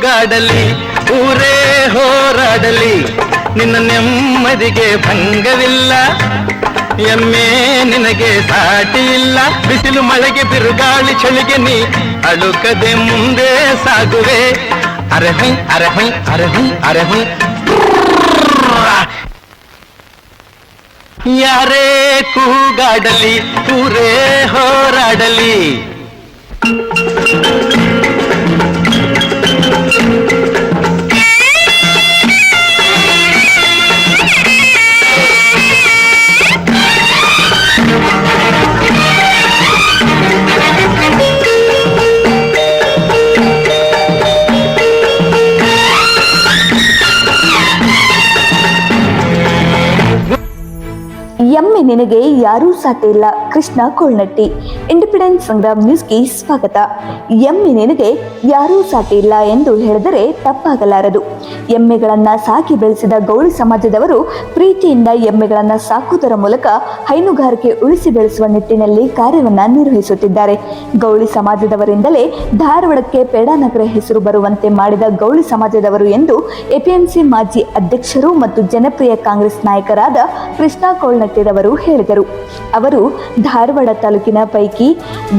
ಕೂಗಾಡಲಿ ಊರೇ ಹೋರಾಡಲಿ, ನಿನ್ನ ನೆಮ್ಮದಿಗೆ ಭಂಗವಿಲ್ಲ. ಎಮ್ಮೆ ನಿನಗೆ ಸಾಟಿ ಇಲ್ಲ ಬಿಸಿಲು ಮಳೆಗೆ ಬಿರುಗಾಳಿ ಚಳಿಗೆ ನೀ ಅಳುಕದೆ ಮುಂದೆ ಸಾಗುವೆ. ಅರೆ ಅರಹೈ ಅರೆ ಅರಹೈ. ಅರೆ ಹೊಯ್ ಅರೆ ಹೊಯ್ ಯಾರೇ ಕೂಗಾಡಲಿ, ಊರೇ ಹೋರಾಡಲಿ. ನಿನಗೆ ಯಾರೂ ಸಾಟಿಲ್ಲ ಕೃಷ್ಣ ಕೊಳ್ನಟ್ಟಿ ಇಂಡಿಪೆಂಡೆನ್ಸ್ ಸಂಗ್ರಾಮ್ ನ್ಯೂಸ್ಗೆ ಸ್ವಾಗತ. ಎಮ್ಮೆ ನಿನಗೆ ಯಾರೂ ಸಾಟಿ ಇಲ್ಲ ಎಂದು ಹೇಳಿದರೆ ತಪ್ಪಾಗಲಾರದು. ಎಮ್ಮೆಗಳನ್ನ ಸಾಕಿ ಬೆಳೆಸಿದ ಗೌಳಿ ಸಮಾಜದವರು ಪ್ರೀತಿಯಿಂದ ಎಮ್ಮೆಗಳನ್ನ ಸಾಕುವುದರ ಮೂಲಕ ಹೈನುಗಾರಿಕೆ ಉಳಿಸಿ ಬೆಳೆಸುವ ನಿಟ್ಟಿನಲ್ಲಿ ಕಾರ್ಯವನ್ನ ನಿರ್ವಹಿಸುತ್ತಿದ್ದಾರೆ. ಗೌಳಿ ಸಮಾಜದವರಿಂದಲೇ ಧಾರವಾಡಕ್ಕೆ ಪೇಡಾನಗರ ಹೆಸರು ಬರುವಂತೆ ಮಾಡಿದ ಗೌಳಿ ಸಮಾಜದವರು ಎಂದು ಎಪಿಎಂಸಿ ಮಾಜಿ ಅಧ್ಯಕ್ಷರು ಮತ್ತು ಜನಪ್ರಿಯ ಕಾಂಗ್ರೆಸ್ ನಾಯಕರಾದ ಕೃಷ್ಣ ಕೋಳ್ನಟ್ಟಿರವರು ಹೇಳಿದರು. ಅವರು ಧಾರವಾಡ ತಾಲೂಕಿನ ಪೈಕಿ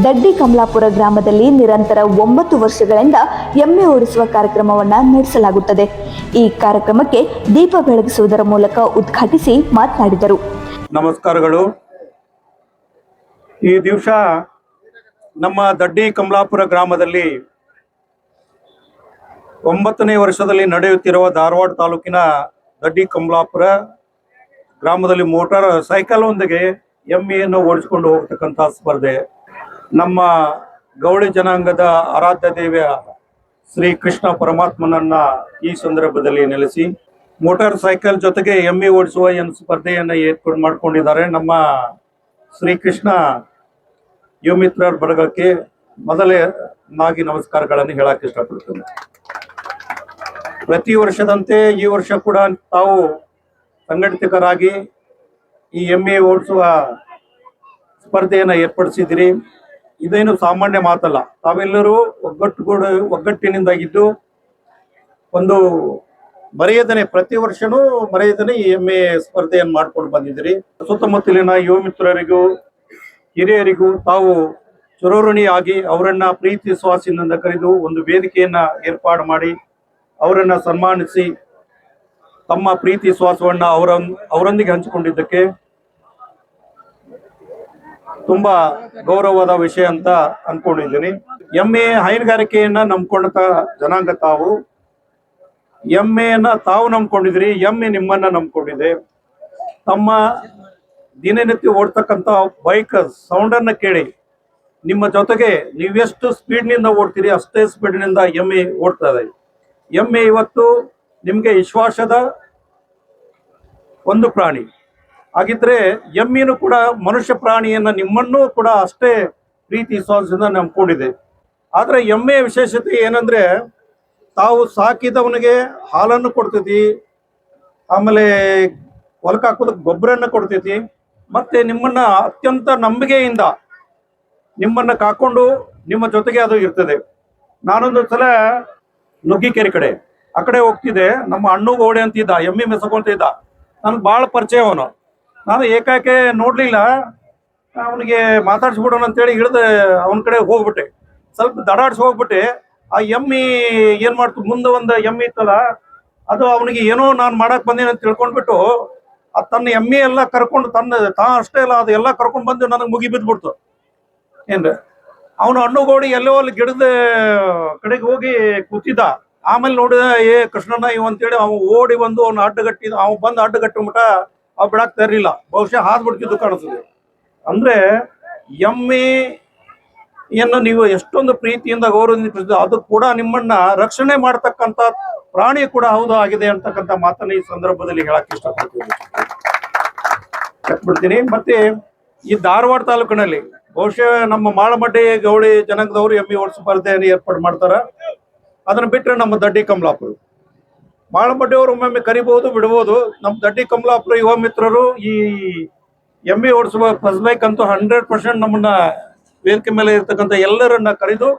ದಡ್ಡಿ ಕಮಲಾಪುರ ಗ್ರಾಮದಲ್ಲಿ ನಿರಂತರ ಒಂಬತ್ತು ವರ್ಷಗಳಿಂದ ಎಮ್ಮೆ ಓಡಿಸುವ ಕಾರ್ಯಕ್ರಮವನ್ನು ನಡೆಸಲಾಗುತ್ತದೆ. ಈ ಕಾರ್ಯಕ್ರಮಕ್ಕೆ ದೀಪ ಬೆಳಗಿಸುವುದರ ಮೂಲಕ ಉದ್ಘಾಟಿಸಿ ಮಾತನಾಡಿದರು. ನಮಸ್ಕಾರಗಳು. ಈ ದಿವಸ ನಮ್ಮ ದಡ್ಡಿ ಕಮಲಾಪುರ ಗ್ರಾಮದಲ್ಲಿ ಒಂಬತ್ತನೇ ವರ್ಷದಲ್ಲಿ ನಡೆಯುತ್ತಿರುವ ಧಾರವಾಡ ತಾಲೂಕಿನ ದಡ್ಡಿ ಕಮಲಾಪುರ ಗ್ರಾಮದಲ್ಲಿ ಮೋಟಾರ್ ಸೈಕಲ್ ಒಂದಿಗೆ ಎಮ್ಮೆಯನ್ನು ಓಡಿಸ್ಕೊಂಡು ಹೋಗ್ತಕ್ಕಂಥ ಸ್ಪರ್ಧೆ. ನಮ್ಮ ಗೌಳಿ ಜನಾಂಗದ ಆರಾಧ್ಯ ದೇವಿಯ ಶ್ರೀ ಕೃಷ್ಣ ಪರಮಾತ್ಮನನ್ನ ಈ ಸಂದರ್ಭದಲ್ಲಿ ನೆಲೆಸಿ, ಮೋಟಾರ್ ಸೈಕಲ್ ಜೊತೆಗೆ ಎಮ್ಮೆ ಓಡಿಸುವ ಏನು ಸ್ಪರ್ಧೆಯನ್ನು ಏರ್ಪಡ್ ಮಾಡ್ಕೊಂಡಿದ್ದಾರೆ ನಮ್ಮ ಶ್ರೀಕೃಷ್ಣ ಕೃಷ್ಣ ಮಿತ್ರರ ಬಳಗಕ್ಕೆ ಮೊದಲೇ ನಾಗಿ ನಮಸ್ಕಾರಗಳನ್ನು ಹೇಳಕ್ಕೆ ಇಷ್ಟಪಡ್ತೇನೆ. ಪ್ರತಿ ವರ್ಷದಂತೆ ಈ ವರ್ಷ ಕೂಡ ತಾವು ಸಂಘಟಿತರಾಗಿ ಈ ಎಮ್ಮೆ ಓಡಿಸುವ ಸ್ಪರ್ಧೆಯನ್ನು ಏರ್ಪಡಿಸಿದಿರಿ ಇದೇನು ಸಾಮಾನ್ಯ ಮಾತಲ್ಲ. ತಾವೆಲ್ಲರೂ ಒಗ್ಗಟ್ಟುಗೂಡ, ಒಗ್ಗಟ್ಟಿನಿಂದಾಗಿದ್ದು ಒಂದು ಮರೆಯದನೆ, ಪ್ರತಿ ವರ್ಷನೂ ಮರೆಯದನೆ ಈ ಎಮ್ಮೆ ಸ್ಪರ್ಧೆಯನ್ನು ಮಾಡ್ಕೊಂಡು ಬಂದಿದ್ದೀರಿ. ಸುತ್ತಮುತ್ತಲಿನ ಯುವ ಮಿತ್ರರಿಗೂ, ಹಿರಿಯರಿಗೂ ತಾವು ಚುರೋರುಣಿಯಾಗಿ ಅವರನ್ನ ಪ್ರೀತಿ ಸ್ವಾಸಿನಿಂದ ಕರೆದು ಒಂದು ವೇದಿಕೆಯನ್ನ ಏರ್ಪಾಡು ಮಾಡಿ ಅವರನ್ನ ಸನ್ಮಾನಿಸಿ ತಮ್ಮ ಪ್ರೀತಿ ವಿಶ್ವಾಸವನ್ನ ಅವರ ಅವರೊಂದಿಗೆ ಹಂಚಿಕೊಂಡಿದ್ದಕ್ಕೆ ತುಂಬಾ ಗೌರವದ ವಿಷಯ ಅಂತ ಅನ್ಕೊಂಡಿದ್ದೀನಿ. ಎಮ್ಮೆ ಹೈನುಗಾರಿಕೆಯನ್ನ ನಂಬ್ಕೊಂಡಂತ ಜನಾಂಗ ತಾವು ಎಮ್ಮೆಯನ್ನ ತಾವು ನಂಬ್ಕೊಂಡಿದ್ರಿ ಎಮ್ಮೆ ನಿಮ್ಮನ್ನ ನಂಬ್ಕೊಂಡಿದೆ. ತಮ್ಮ ದಿನನಿತ್ಯ ಓಡ್ತಕ್ಕಂತ ಬೈಕ್ ಸೌಂಡನ್ನ ಕೇಳಿ ನಿಮ್ಮ ಜೊತೆಗೆ ನೀವೆಷ್ಟು ಸ್ಪೀಡ್ನಿಂದ ಓಡ್ತೀರಿ ಅಷ್ಟೇ ಸ್ಪೀಡ್ನಿಂದ ಎಮ್ಮೆ ಓಡ್ತಾ ಇದೆ. ಎಮ್ಮೆ ಇವತ್ತು ನಿಮಗೆ ವಿಶ್ವಾಸದ ಒಂದು ಪ್ರಾಣಿ. ಹಾಗಿದ್ರೆ ಎಮ್ಮಿನೂ ಕೂಡ ಮನುಷ್ಯ ಪ್ರಾಣಿಯನ್ನ ನಿಮ್ಮನ್ನೂ ಕೂಡ ಅಷ್ಟೇ ಪ್ರೀತಿ ವಿಶ್ವಾಸದಿಂದ ನಂಬ್ಕೊಂಡಿದೆ. ಆದರೆ ಎಮ್ಮೆಯ ವಿಶೇಷತೆ ಏನಂದ್ರೆ ತಾವು ಸಾಕಿದವನಿಗೆ ಹಾಲನ್ನು ಕೊಡ್ತೈತಿ, ಆಮೇಲೆ ಹೊಲಕ್ಕೆ ಹಾಕೋದಕ್ಕೆ ಗೊಬ್ಬರನ್ನ ಕೊಡ್ತೈತಿ, ಮತ್ತೆ ನಿಮ್ಮನ್ನ ಅತ್ಯಂತ ನಂಬಿಕೆಯಿಂದ ನಿಮ್ಮನ್ನ ಕಾಕೊಂಡು ನಿಮ್ಮ ಜೊತೆಗೆ ಅದು ಇರ್ತದೆ. ನಾನೊಂದು ಸಲ ನುಗ್ಗಿಕೆರೆ ಕಡೆ, ಆ ಕಡೆ ಹೋಗ್ತಿದ್ದೆ. ನಮ್ಮ ಅಣ್ಣು ಗೋಡೆ ಅಂತಿದ್ದ ಎಮ್ಮೆ ಮೆಸಕೊಂತಿದ್ದ ನನಗೆ ಭಾಳ ಪರಿಚಯ ಅವನು. ನಾನು ಏಕಾಏಕಿ ನೋಡಲಿಲ್ಲ. ಅವನಿಗೆ ಮಾತಾಡ್ಸ್ಬಿಡೋಣ ಅಂತೇಳಿ ಹಿಡಿದು ಅವನ ಕಡೆ ಹೋಗ್ಬಿಟ್ಟೆ. ಸ್ವಲ್ಪ ದಡಾಡ್ಸಿ ಹೋಗ್ಬಿಟ್ಟೆ. ಆ ಎಮ್ಮಿ ಏನು ಮಾಡ್ತು? ಮುಂದೆ ಒಂದು ಎಮ್ಮಿ ಇತ್ತಲ್ಲ, ಅದು ಅವನಿಗೆ ಏನೋ ನಾನು ಮಾಡಕ್ಕೆ ಬಂದೀನಿ ಅಂತ ತಿಳ್ಕೊಂಡ್ಬಿಟ್ಟು, ಆ ತನ್ನ ಎಮ್ಮೆ ಎಲ್ಲ ಕರ್ಕೊಂಡು ತನ್ನ ತಾ ಅಷ್ಟೇ ಅಲ್ಲ, ಅದು ಎಲ್ಲ ಕರ್ಕೊಂಡು ಬಂದು ನನಗೆ ಮುಗಿ ಬಿದ್ದುಬಿಡ್ತು ಏನ್ರಿ? ಅವನು ಹಣ್ಣುಗೋಡಿ ಎಲ್ಲೋ ಅಲ್ಲಿ ಗಿಡದ ಕಡೆಗೆ ಹೋಗಿ ಕೂತಿದ್ದ. ಆಮೇಲೆ ನೋಡಿದ ಏ ಕೃಷ್ಣನ ಇವ್ ಅಂತೇಳಿ ಅವ್ ಓಡಿ ಬಂದು ಅವ್ನ ಅಡ್ಡಗಟ್ಟಿದ ಅವ ಬಂದು ಅಡ್ಡಗಟ್ಟಿಬಿಟ್ಟ ಅವ್ ಬಿಡಾಕ್ ತರಲಿಲ್ಲ. ಬಹುಶಃ ಹಾದ್ ಬಿಡ್ತಿದ್ದು ಕಾಣಿಸ್ತದೆ ಅಂದ್ರೆ ಎಮ್ಮೆ ಯನ್ನು ನೀವು ಎಷ್ಟೊಂದು ಪ್ರೀತಿಯಿಂದ ಗೌರವಿಸಿದ ಅದು ಕೂಡ ನಿಮ್ಮನ್ನ ರಕ್ಷಣೆ ಮಾಡತಕ್ಕಂತ ಪ್ರಾಣಿ ಕೂಡ ಹೌದು ಆಗಿದೆ ಅಂತಕ್ಕಂಥ ಮಾತನ್ನ ಈ ಸಂದರ್ಭದಲ್ಲಿ ಹೇಳಕ್ ಇಷ್ಟಪಡ್ತೀನಿ. ಮತ್ತೆ ಈ ಧಾರವಾಡ ತಾಲೂಕಿನಲ್ಲಿ ಬಹುಶಃ ನಮ್ಮ ಮಾಳಮಡ್ಡಿ ಗೌಳಿ ಜನಾಂಗದವರು ಎಮ್ಮಿ ಓಡಿಸೋ ಸ್ಪರ್ಧೆಯನ್ನು ಏರ್ಪಾಡು ಮಾಡ್ತಾರ. ಅದನ್ನ ಬಿಟ್ಟರೆ ನಮ್ಮ ದಡ್ಡಿ ಕಮಲಾಪುರ. ಮಾಳಮಡ್ಡಿ ಅವರು ಒಮ್ಮೊಮ್ಮೆ ಕರಿಬಹುದು ಬಿಡಬಹುದು ನಮ್ಮ ದಡ್ಡಿ ಕಮಲಾಪುರ ಯುವ ಮಿತ್ರರು ಈ ಎಮ್ಮೆ ಓಡಿಸುವ ಫಸ್ಬೇಕಂತೂ ಹಂಡ್ರೆಡ್ ಪರ್ಸೆಂಟ್ ನಮ್ಮನ್ನ ವೇದಿಕೆ ಮೇಲೆ ಇರ್ತಕ್ಕಂಥ ಎಲ್ಲರನ್ನ ಕರೆದು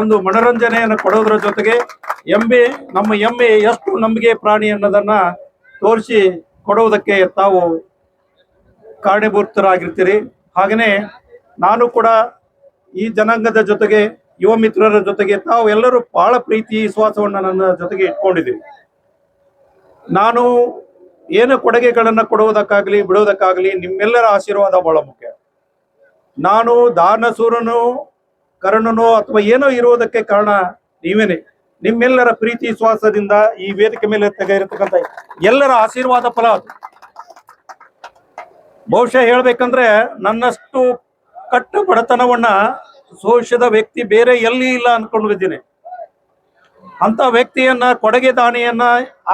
ಒಂದು ಮನೋರಂಜನೆಯನ್ನು ಕೊಡೋದ್ರ ಜೊತೆಗೆ ಎಮ್ಮೆ ನಮ್ಮ ಎಮ್ಮೆ ಎಷ್ಟು ನಂಬಿಕೆ ಪ್ರಾಣಿ ಅನ್ನೋದನ್ನ ತೋರಿಸಿ ಕೊಡುವುದಕ್ಕೆ ತಾವು ಕಾರಣೀಭೂತರಾಗಿರ್ತೀರಿ. ಹಾಗೆಯೇ ನಾನು ಕೂಡ ಈ ಜನಾಂಗದ ಜೊತೆಗೆ ಯುವ ಮಿತ್ರರ ಜೊತೆಗೆ ತಾವು ಎಲ್ಲರೂ ಬಹಳ ಪ್ರೀತಿ, ವಿಶ್ವಾಸವನ್ನು ನನ್ನ ಜೊತೆಗೆ ಇಟ್ಕೊಂಡಿದ್ದೀವಿ. ನಾನು ಏನು ಕೊಡುಗೆಗಳನ್ನು ಕೊಡುವುದಕ್ಕಾಗಲಿ, ಬಿಡುವುದಕ್ಕಾಗಲಿ ನಿಮ್ಮೆಲ್ಲರ ಆಶೀರ್ವಾದ ಬಹಳ ಮುಖ್ಯ. ನಾನು ದಾನಸೂರನು ಕರ್ಣನೋ ಅಥವಾ ಏನೋ ಇರುವುದಕ್ಕೆ ಕಾರಣ ನೀವೇನೆ. ನಿಮ್ಮೆಲ್ಲರ ಪ್ರೀತಿ, ವಿಶ್ವಾಸದಿಂದ ಈ ವೇದಿಕೆ ಮೇಲೆ ತೆಗೆದಿರತಕ್ಕಂಥ ಎಲ್ಲರ ಆಶೀರ್ವಾದ ಫಲ ಅದು. ಬಹುಶಃ ಹೇಳ್ಬೇಕಂದ್ರೆ ನನ್ನಷ್ಟು ಕಟ್ಟು ಬಡತನವನ್ನ ಸೋಷದ ವ್ಯಕ್ತಿ ಬೇರೆ ಎಲ್ಲಿ ಇಲ್ಲ ಅನ್ಕೊಂಡು ಬಿದ್ದೀನಿ ಅಂತ ವ್ಯಕ್ತಿಯನ್ನ ಕೊಡಗೆ ದಾನಿಯನ್ನ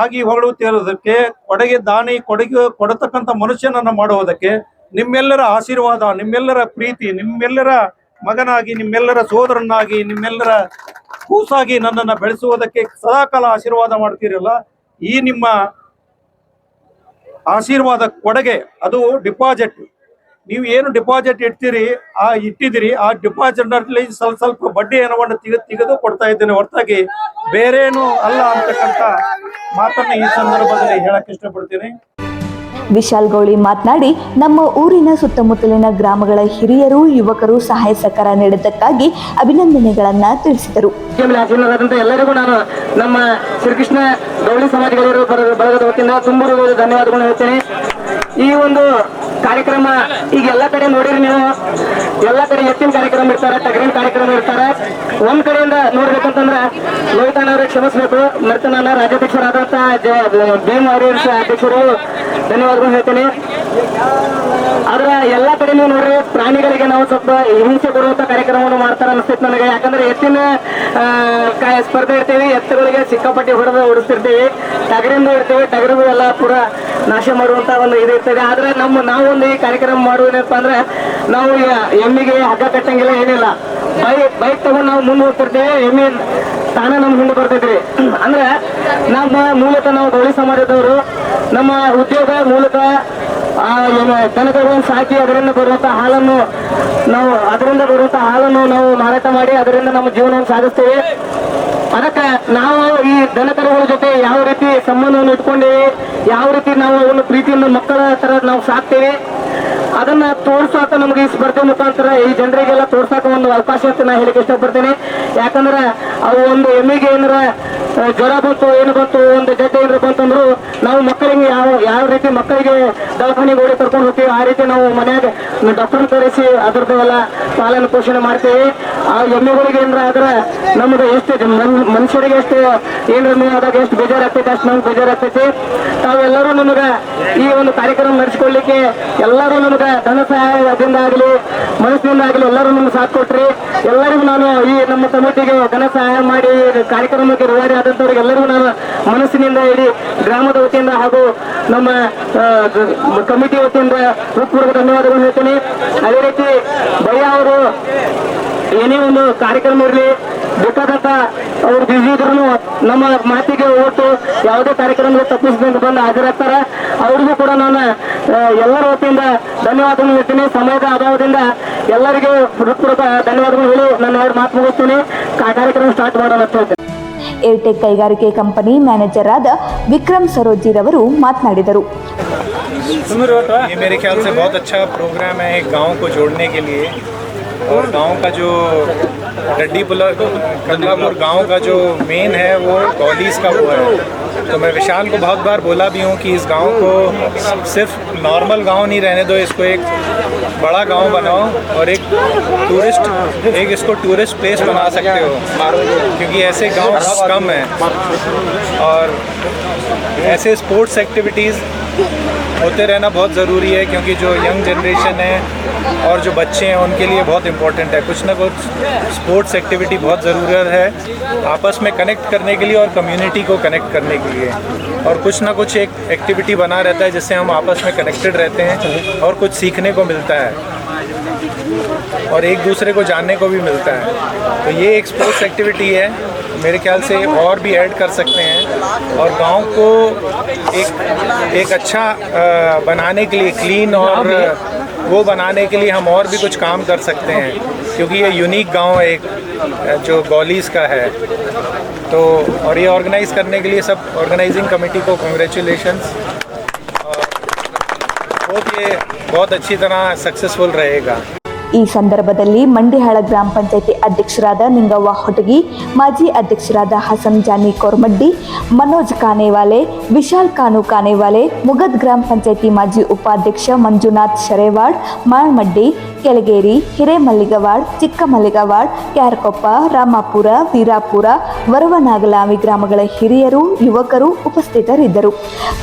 ಆಗಿ ಹೊಗಳುತ್ತಿರೋದಕ್ಕೆ, ಕೊಡಗೆ ದಾನಿ ಕೊಡುಗೆ ಕೊಡತಕ್ಕಂಥ ಮನುಷ್ಯನನ್ನ ಮಾಡುವುದಕ್ಕೆ ನಿಮ್ಮೆಲ್ಲರ ಆಶೀರ್ವಾದ, ನಿಮ್ಮೆಲ್ಲರ ಪ್ರೀತಿ, ನಿಮ್ಮೆಲ್ಲರ ಮಗನಾಗಿ, ನಿಮ್ಮೆಲ್ಲರ ಸೋದರನಾಗಿ ನಿಮ್ಮೆಲ್ಲರ ಕೂಸಾಗಿ ನನ್ನನ್ನು ಬೆಳೆಸುವುದಕ್ಕೆ ಸದಾಕಾಲ ಆಶೀರ್ವಾದ ಮಾಡ್ತೀರಲ್ಲ, ಈ ನಿಮ್ಮ ಆಶೀರ್ವಾದ ಕೊಡಗೆ ಅದು ಡಿಪಾಸಿಟ್. ನೀವು ಏನು ಡಿಪಾಸಿಟ್ ಇಡ್ತೀರಿ ಆ ಇಟ್ಟಿದ್ದೀರಿ ಆ ಡಿಪಾಸಿಟ್ ಅಲ್ಲಿ ಸ್ವಲ್ಪ ಸ್ವಲ್ಪ ಬಡ್ಡಿ ಹಣವನ್ನು ತೆಗೆದು ತೆಗೆದು ಕೊಡ್ತಾ ಇದ್ದೇನೆ. ಹೊರತಾಗಿ ಬೇರೇನು ಅಲ್ಲ ಅಂತಕ್ಕಂಥ ಮಾತನ್ನ ಈ ಸಂದರ್ಭದಲ್ಲಿ ಹೇಳಕ್ ಇಷ್ಟಪಡ್ತೀನಿ. ವಿಶಾಲ್ ಗೌಳಿ ಮಾತನಾಡಿ ನಮ್ಮ ಊರಿನ ಸುತ್ತಮುತ್ತಲಿನ ಗ್ರಾಮಗಳ ಹಿರಿಯರು ಯುವಕರು ಸಹಾಯ ಸಹಕಾರ ನೀಡಿದ್ದಕ್ಕಾಗಿ ಅಭಿನಂದನೆಗಳನ್ನ ತಿಳಿಸಿದರು. ಎಲ್ಲರಿಗೂ ನಾನು ನಮ್ಮ ಶ್ರೀಕೃಷ್ಣ ಗೌಳಿ ಸಮಾಜಗಳವರು ಬಳಗದ ವತಿಯಿಂದ ತುಂಬ ಧನ್ಯವಾದಗಳು ಹೇಳ್ತೇನೆ. ಈ ಒಂದು ಕಾರ್ಯಕ್ರಮ ಈಗ ಎಲ್ಲ ಕಡೆ ನೋಡಿರಿ ನೀವು. ಎಲ್ಲ ಕಡೆ ಎತ್ತಿನ ಕಾರ್ಯಕ್ರಮ ಇರ್ತಾರೆ ಟಗರಿನ ಕಾರ್ಯಕ್ರಮ ಇರ್ತಾರೆ. ಒಂದ್ ಕಡೆಯಿಂದ ನೋಡ್ಬೇಕಂತಂದ್ರೆ ಲೋಹಿತಾನ ಅವ್ರಿಗೆ ಕ್ಷಮಿಸ್ಬೇಕು. ಮತ್ತೆ ನಾನು ರಾಜ್ಯಾಧ್ಯಕ್ಷರಾದಂತ ಭೀಮ್ ವಾರಿಯರ್ಸ್ ಅಧ್ಯಕ್ಷರು, ಧನ್ಯವಾದಗಳು ಹೇಳ್ತೇನೆ. ಆದ್ರೆ ಎಲ್ಲಾ ಕಡೆ ನೀವು ನೋಡ್ರಿ, ಪ್ರಾಣಿಗಳಿಗೆ ನಾವು ಸ್ವಲ್ಪ ಹಿಂಸೆ ಕೊಡುವಂತ ಕಾರ್ಯಕ್ರಮವನ್ನು ಮಾಡ್ತಾರೆ ಅನಿಸ್ತಿತ್ತು ನನಗೆ. ಯಾಕಂದ್ರೆ ಎತ್ತಿನ ಸ್ಪರ್ಧೆ ಇರ್ತೀವಿ, ಎತ್ತುಗಳಿಗೆ ಸಿಕ್ಕಾಪಟ್ಟಿ ಹೊಡೆದು ಓಡಿಸ್ತಿರ್ತೀವಿ. ಟಗರಿಂದ ಇರ್ತೀವಿ ಟಗರಿಗೂ ಎಲ್ಲ ಪೂರ ನಾಶ ಮಾಡುವಂತ ಒಂದು ಇದಿರ್ತದೆ ಆದ್ರೆ ನಮ್ಮ ನಾವೊಂದು ಈ ಕಾರ್ಯಕ್ರಮ ಮಾಡುವುದೇನಪ್ಪ ಅಂದ್ರೆ, ನಾವು ಎಮ್ಮಿಗೆ ಹಗ್ಗ ಕಟ್ಟಂಗಿಲ್ಲ, ಏನಿಲ್ಲ. ಬೈಕ್ ಬೈಕ್ ತಗೊಂಡು ನಾವು ಮುಂದೆ ಹೋಗ್ತಿರ್ತೇವೆ, ಎಮ್ಮೆ ತಾನೇ ನಮ್ಮ ಹಿಂದೆ ಬರ್ತೈತ್ರಿ. ಅಂದ್ರೆ ನಮ್ಮ ಮೂಲತಃ ನಾವು ಗೌಳಿ ಸಮಾಜದವರು, ನಮ್ಮ ಉದ್ಯೋಗ ಮೂಲಕ ದನಗಳನ್ನು ಸಾಕಿ ಅದರಿಂದ ಬರುವಂತ ಹಾಲನ್ನು ನಾವು, ಅದರಿಂದ ಬರುವಂತ ಹಾಲನ್ನು ನಾವು ಮಾರಾಟ ಮಾಡಿ ಅದರಿಂದ ನಮ್ಮ ಜೀವನವನ್ನು ಸಾಗಿಸ್ತೇವೆ. ಅದಕ್ಕೆ ನಾವು ಈ ದನಕರುಗಳ ಜೊತೆ ಯಾವ ರೀತಿ ಸಂಬಂಧವನ್ನು ಇಟ್ಕೊಂಡೇವಿ ಯಾವ ರೀತಿ ನಾವು ಒಂದು ಪ್ರೀತಿಯಿಂದ ಮಕ್ಕಳ ತರ ನಾವು ಸಾಕ್ತೇವೆ, ಅದನ್ನ ತೋರ್ಸಾಕ ನಮ್ಗೆ ಈ ಸ್ಪರ್ಧೆ ಮುಖಾಂತರ ಈ ಜನರಿಗೆಲ್ಲ ತೋರ್ಸಾಕ ಒಂದು ಅವಕಾಶ ಅಂತ ನಾ ಹೇಳಿಕ್ಕೆ ಇಷ್ಟಪಡ್ತೇನೆ. ಯಾಕಂದ್ರೆ ಅವು ಒಂದು ಎಮ್ಮಿಗೆ ಏನಾರ ಜ್ವರ ಬಂತು, ಏನು ಬಂತು, ಒಂದು ಜಡ್ಡೆ ಏನಾರ ಬಂತಂದ್ರು ನಾವು ಮಕ್ಕಳಿಗೆ ಯಾವ ಯಾವ ರೀತಿ ಮಕ್ಕಳಿಗೆ ದವಾಖಾನೆಗೆ ಓಡಿ ಕರ್ಕೊಂಡು ಹೋಗ್ತೀವಿ ಆ ರೀತಿ ನಾವು ಮನೆಯಾಗ ಡಾಕ್ಟರ್ ಕರೆಸಿ ಅದರದ್ದು ಎಲ್ಲ ಪಾಲನೆ ಪೋಷಣೆ ಮಾಡ್ತೀವಿ. ಆ ಎಮ್ಮೆಗಳಿಗೆ ಏನಾರ ಆದ್ರೆ ನಮ್ದು ಎಷ್ಟು ಮನುಷ್ಯರಿಗೆ ಎಷ್ಟು ಏನಾರ ಆದಾಗ ಎಷ್ಟು ಬೇಜಾರಾಗ್ತೈತಿ, ಅಷ್ಟು ನಮ್ಗೆ ಬೇಜಾರಾಗ್ತೈತಿ. ತಾವೆಲ್ಲರೂ ನಮಗ ಈ ಒಂದು ಕಾರ್ಯಕ್ರಮ ನಡೆಸಿಕೊಳ್ಳಿಕ್ಕೆ ಎಲ್ಲರೂ ನಮಗ ಧನ ಸಹಾಯದಿಂದ ಆಗಲಿ, ಮನಸ್ಸಿನಿಂದ ಆಗಲಿ ಎಲ್ಲರೂ ನಮ್ಗೆ ಸಾಥ್ ಕೊಟ್ರಿ. ಎಲ್ಲರಿಗೂ ನಾನು ಈ ನಮ್ಮ ಕಮಿಟಿಗೆ ಧನ ಸಹಾಯ ಮಾಡಿ ಕಾರ್ಯಕ್ರಮಕ್ಕೆ ರುವಾರಿ ಆದಂಥವ್ರಿಗೆ ಎಲ್ಲರಿಗೂ ನಾನು ಮನಸ್ಸಿನಿಂದ ಇಡೀ ಗ್ರಾಮದ ವತಿಯಿಂದ ಹಾಗೂ ನಮ್ಮ ಕಮಿಟಿ ವತಿಯಿಂದ ಹೃತ್ಪೂರ್ವಕ ಧನ್ಯವಾದಗಳು ಹೇಳ್ತೀನಿ. ಅದೇ ರೀತಿ ಭಯ ಅವರು ಏನೇ ಒಂದು ಕಾರ್ಯಕ್ರಮ ಇರಲಿ ಬೇಕಾದಂತ ಅವ್ರು ಬಿಸಿ ಇದ್ರು ನಮ್ಮ ಮಾತಿಗೆ ಓಟು ಯಾವುದೇ ಕಾರ್ಯಕ್ರಮದ ತಪ್ಪಿಸಿದಂತ ಬಂದು ಹಾಜರಾಗ್ತಾರ ಅವ್ರಿಗೂ ಕೂಡ ನಾನು ಆ, ಎಲ್ಲರ ವತಿಯಿಂದ ಧನ್ಯವಾದಗಳು ಹೇಳ್ತೀನಿ ಸಮಯದ ಅಭಾವದಿಂದ ಎಲ್ಲರಿಗೂ ಹೃತ್ಪೂರ್ವಕ ಧನ್ಯವಾದಗಳು ಹೇಳಿ ನನ್ನ ಎರಡು ಮಾತು ಮುಗಿಸ್ತೀನಿ ಕಾ- ಕಾರ್ಯಕ್ರಮ ಸ್ಟಾರ್ಟ್ ಮಾಡೋಣ ಅಂತ ಹೇಳ್ತೀನಿ ಏರ್ಟೆಕ್ ಕೈಗಾರಿಕೆ ಕಂಪನಿ ಮ್ಯಾನೇಜರ್ ಆದ ವಿಕ್ರಮ್ ಸರೋಜಿರವರು ಮಾತನಾಡಿದರು ये मेरे ख्याल से बहुत अच्छा प्रोग्राम है एक गांव को जोड़ने के लिए और गाँव का जो डड्डी पुला कदलापुर गाँव का जो मेन है, वो कॉलीज का वो है। तो मैं विशाल को बहुत बार बोला भी हूँ कि इस गाँव को सिर्फ़ नॉर्मल गाँव नहीं रहने दो, इसको एक बड़ा गाँव बनाओ और एक टूरिस्ट एक इसको टूरिस्ट प्लेस बना सकते हो। क्योंकि ऐसे गाँव कम हैं। और ऐसे स्पोर्ट्स एक्टिविटीज़ होते रहना बहुत ज़रूरी है, क्योंकि जो यंग जनरेशन है और जो बच्चे हैं, उनके लिए बहुत इम्पोर्टेंट है। कुछ ना कुछ स्पोर्ट्स एक्टिविटी बहुत ज़रूरत है आपस में कनेक्ट करने के लिए और कम्युनिटी को कनेक्ट करने के लिए। और कुछ ना कुछ एक एक्टिविटी बना रहता है, जिससे हम आपस में कनेक्टेड रहते हैं और कुछ सीखने को मिलता है और एक दूसरे को जानने को भी मिलता है। तो ये एक स्पोर्ट्स एक्टिविटी है। मेरे ख्याल से और भी ऐड कर सकते हैं और गाँव को एक एक अच्छा बनाने के लिए क्लीन और वो बनाने के लिए हम और भी कुछ काम कर सकते हैं क्योंकि ये यूनिक गाँव है एक जो गौलीस का है। तो और ये ऑर्गेनाइज करने के लिए सब ऑर्गेनाइजिंग कमेटी को कॉन्ग्रेचुलेशन्स होप ये बहुत अच्छी तरह सक्सेसफुल रहेगा। ಈ ಸಂದರ್ಭದಲ್ಲಿ ಮಂಡಿಹಾಳ ಗ್ರಾಮ ಪಂಚಾಯತಿ ಅಧ್ಯಕ್ಷರಾದ ನಿಂಗವ್ವ ಹೊಟಗಿ, ಮಾಜಿ ಅಧ್ಯಕ್ಷರಾದ ಹಸನ್ ಜಾನಿ ಕೊರ್ಮಡ್ಡಿ, ಮನೋಜ್ ಕಾನೇವಾಲೆ, ವಿಶಾಲ್ ಕಾನು ಕಾನೇವಾಲೆ, ಮುಗದ್ ಗ್ರಾಮ ಪಂಚಾಯತಿ ಮಾಜಿ ಉಪಾಧ್ಯಕ್ಷ ಮಂಜುನಾಥ್ ಶರೇವಾಡ್, ಮಾಳ್ಮಡ್ಡಿ, ಕೆಳಗೇರಿ, ಹಿರೇಮಲ್ಲಿಗವಾಡ್, ಚಿಕ್ಕಮಲ್ಲಿಗವಾಡ್ ಕ್ಯಾರ್ಕೊಪ್ಪ ರಾಮಾಪುರ, ವೀರಾಪುರ ವರವನಾಗಲಾವಿ ಗ್ರಾಮಗಳ ಹಿರಿಯರು, ಯುವಕರು ಉಪಸ್ಥಿತರಿದ್ದರು.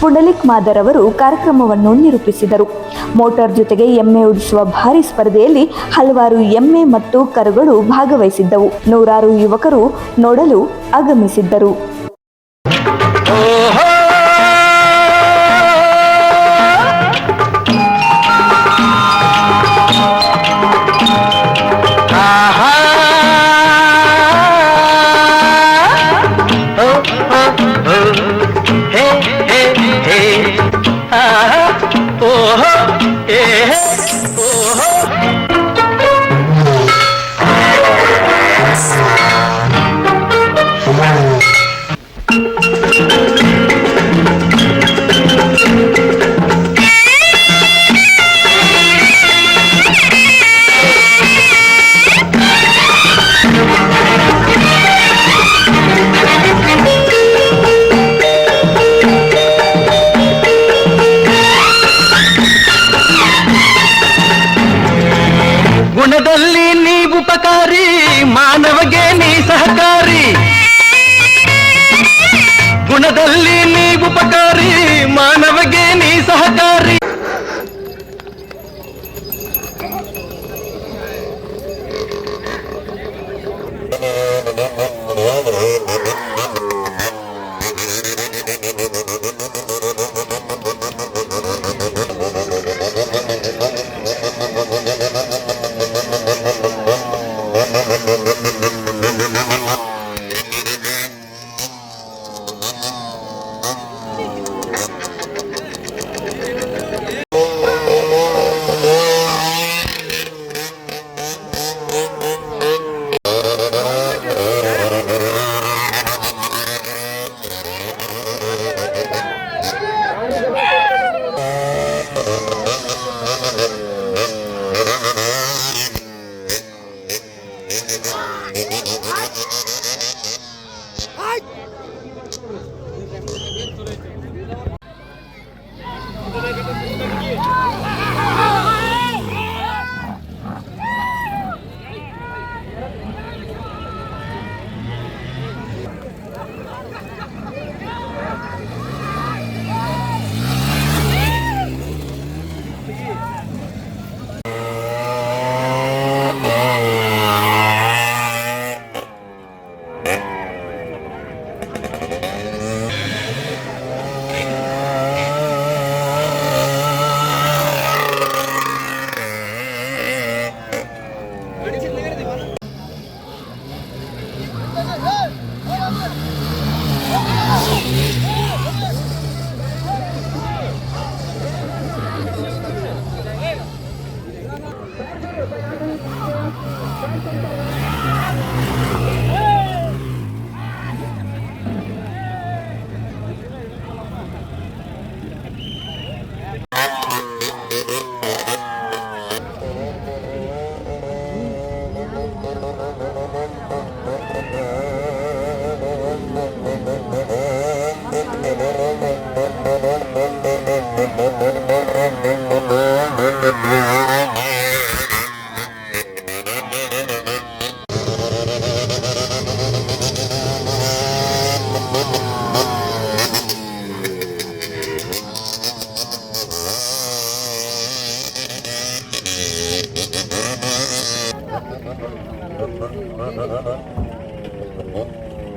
ಪುಂಡಲಿಕ್ ಮಾದರ್ ಅವರು ಕಾರ್ಯಕ್ರಮವನ್ನು ನಿರೂಪಿಸಿದರು. ಮೋಟಾರ್ ಜೊತೆಗೆ ಎಮ್ಮೆ ಉಡಿಸುವ ಭಾರಿ ಸ್ಪರ್ಧೆಯಲ್ಲಿ ಹಲವಾರು ಎಮ್ಮೆ ಮತ್ತು ಕರುಗಳು ಭಾಗವಹಿಸಿದ್ದವು. ನೂರಾರು ಯುವಕರು ನೋಡಲು ಆಗಮಿಸಿದ್ದರು.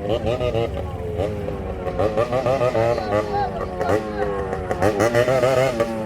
Thank you.